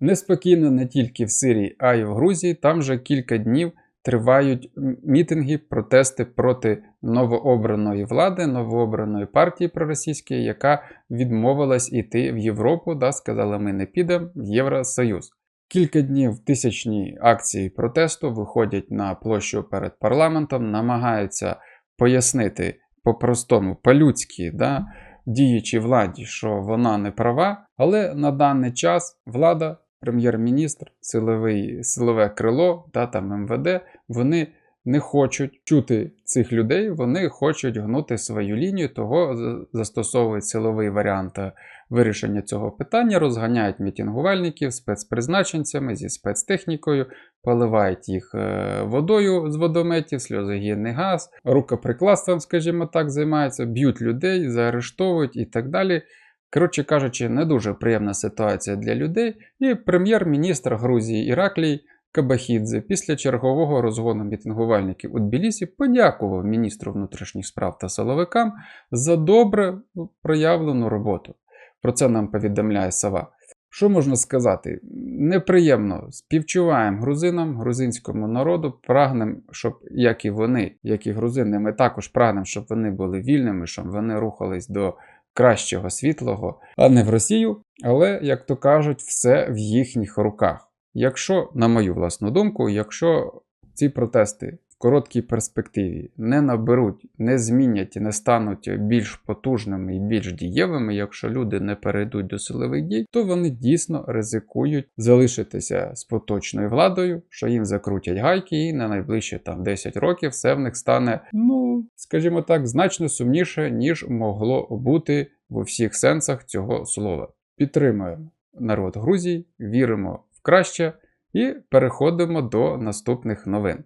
Неспокійно не тільки в Сирії, а й в Грузії. Там вже кілька днів тривають мітинги, протести проти новообраної влади, новообраної партії проросійської, яка відмовилась іти в Європу, да, сказала, ми не підемо в Євросоюз. Кілька днів тисячні акції протесту виходять на площу перед парламентом, намагаються пояснити по-простому, по-людськи, да, діючій владі, що вона не права, але на даний час влада, прем'єр-міністр, силовий, силове крило, да, там МВД, вони не хочуть чути цих людей, вони хочуть гнути свою лінію, того застосовують силовий варіант е, вирішення цього питання, розганяють мітингувальників спецпризначенцями зі спецтехнікою, поливають їх е, водою з водометів, сльозогінний газ, рукоприкладством, скажімо так, займаються, б'ють людей, заарештовують і так далі. Коротше кажучи, не дуже приємна ситуація для людей. І прем'єр-міністр Грузії Іраклій Кабахідзе після чергового розгону мітингувальників у Тбілісі подякував міністру внутрішніх справ та силовикам за добре проявлену роботу. Про це нам повідомляє Сава. Що можна сказати? Неприємно співчуваємо грузинам, грузинському народу, прагнемо, щоб як і вони, як і грузини, ми також прагнемо, щоб вони були вільними, щоб вони рухались до кращого світлого, а не в Росію. Але, як то кажуть, все в їхніх руках. Якщо, на мою власну думку, якщо ці протести в короткій перспективі не наберуть, не змінять і не стануть більш потужними і більш дієвими, якщо люди не перейдуть до силових дій, то вони дійсно ризикують залишитися з поточною владою, що їм закрутять гайки, і на найближчі там 10 років все в них стане, ну скажімо так, значно сумніше, ніж могло бути в усіх сенсах цього слова. Підтримуємо народ Грузії, віримо в краще і переходимо до наступних новин.